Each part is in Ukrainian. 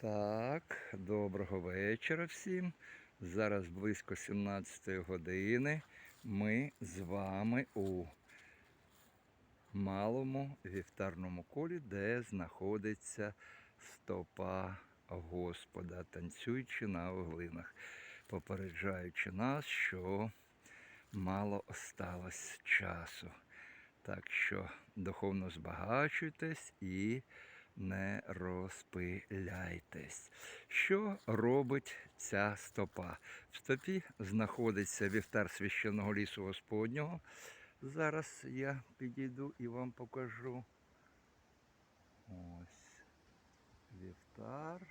Так, доброго вечора всім. Зараз близько 17 години. Ми з вами у малому вівтарному колі, де знаходиться стопа Господа, танцюючи на оглинах, попереджаючи нас, що мало осталось часу. Так що духовно збагачуйтесь і не розпиляйтесь. Що робить ця стопа? В стопі знаходиться вівтар священного лісу Господнього. Зараз я підійду і вам покажу. Ось вівтар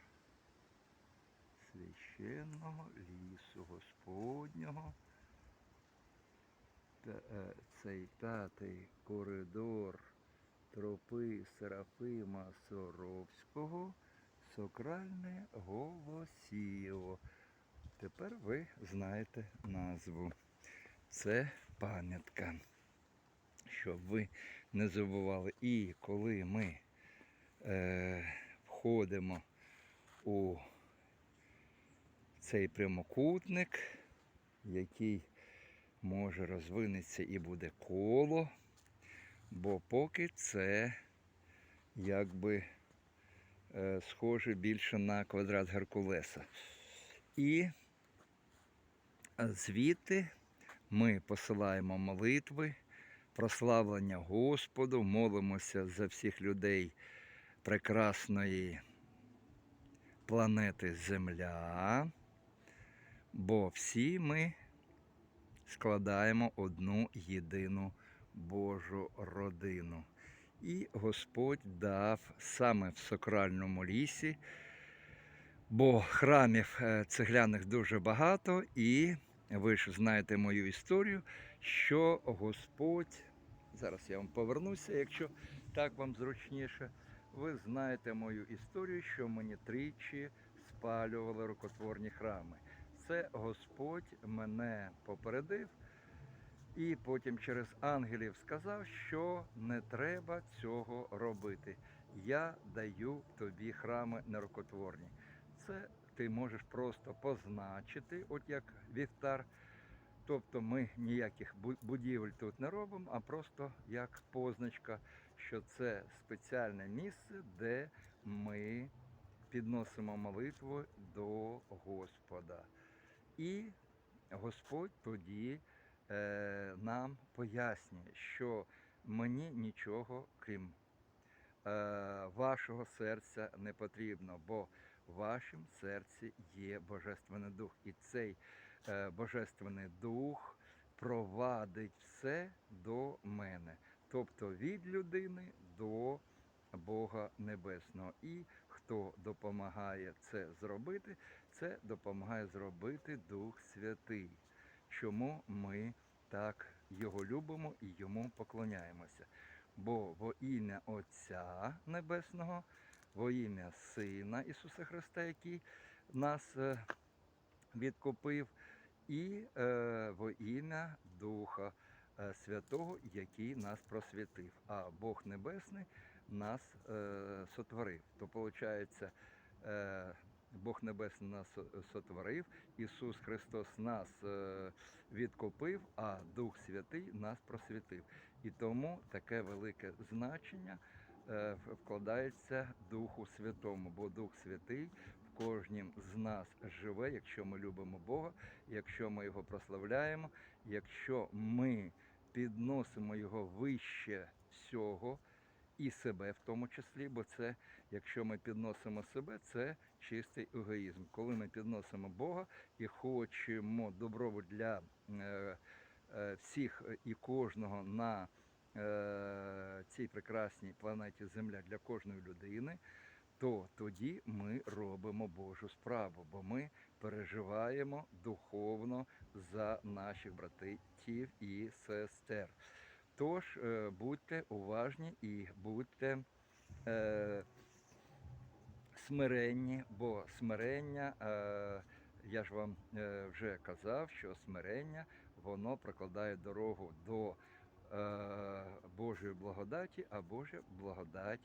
священного лісу Господнього. Е, цей п'ятий коридор тропи Серафима Соровського, сокральне Голосіво. Тепер ви знаєте назву. Це пам'ятка. Щоб ви не забували. І коли ми е, входимо у цей прямокутник, який може розвинеться і буде коло, бо поки це якби е, схоже більше на квадрат Геркулеса. І звідти ми посилаємо молитви, прославлення Господу, молимося за всіх людей прекрасної планети Земля, бо всі ми складаємо одну єдину Божу родину. І Господь дав саме в сакральному лісі, бо храмів е, цегляних дуже багато, і ви ж знаєте мою історію, що Господь, зараз я вам повернуся, якщо так вам зручніше, ви знаєте мою історію, що мені тричі спалювали рукотворні храми. Це Господь мене попередив. І потім через ангелів сказав, що не треба цього робити. Я даю тобі храми нерукотворні. Це ти можеш просто позначити, от як вівтар. Тобто ми ніяких будівель тут не робимо, а просто як позначка, що це спеціальне місце, де ми підносимо молитву до Господа. І Господь тоді нам пояснює, що мені нічого крім е, вашого серця не потрібно, бо в вашому серці є Божественний Дух. І цей е, Божественний Дух провадить все до мене, тобто від людини до Бога Небесного. І хто допомагає це зробити, це допомагає зробити Дух Святий. Чому ми так його любимо і йому поклоняємося? Бо во ім'я Отця Небесного, во ім'я Сина Ісуса Христа, який нас е, відкупив, і е, во ім'я Духа е, Святого, який нас просвятив. А Бог Небесний нас сотворив. То виходить, Бог Небесний нас сотворив, Ісус Христос нас е, відкупив, а Дух Святий нас просвятив. І тому таке велике значення е, вкладається Духу Святому, бо Дух Святий в кожнім з нас живе, якщо ми любимо Бога, якщо ми його прославляємо, якщо ми підносимо його вище всього і себе в тому числі, бо це, якщо ми підносимо себе, це чистий егоїзм. Коли ми підносимо Бога і хочемо добробут для е, е, всіх і кожного на е, цій прекрасній планеті Земля для кожної людини, то тоді ми робимо Божу справу, бо ми переживаємо духовно за наших братів і сестер. Тож е, будьте уважні і будьте е, смиренні, бо смирення, е, я ж вам е, вже казав, що смирення воно прокладає дорогу до е, Божої благодаті, а Божа благодать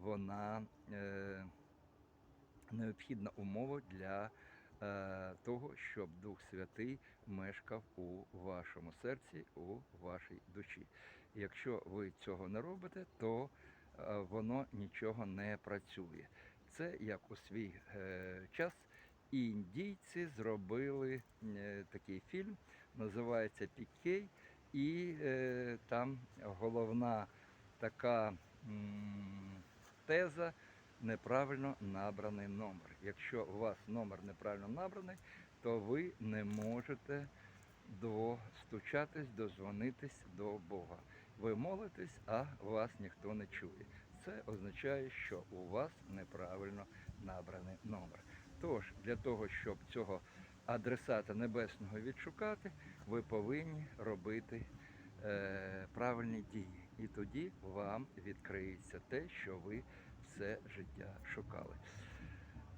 вона е, необхідна умова для того, щоб Дух Святий мешкав у вашому серці, у вашій душі. Якщо ви цього не робите, то е, воно нічого не працює. Це як у свій е, час індійці зробили е, такий фільм, називається Пікей, і е, там головна така теза неправильно набраний номер. Якщо у вас номер неправильно набраний, то ви не можете достучатись, дозвонитись до Бога. Ви молитесь, а вас ніхто не чує. Це означає, що у вас неправильно набраний номер. Тож, для того, щоб цього адресата небесного відшукати, ви повинні робити е, правильні дії. І тоді вам відкриється те, що ви все життя шукали.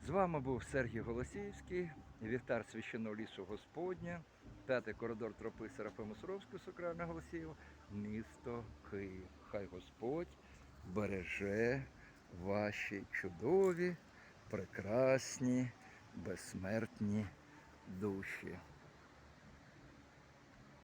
З вами був Сергій Голосіївський, вівтар священного лісу Господня, п'ятий коридор тропи Серафиму Суровського, Сокрана Голосієва, місто Київ. Хай Господь береже ваші чудові, прекрасні, безсмертні душі.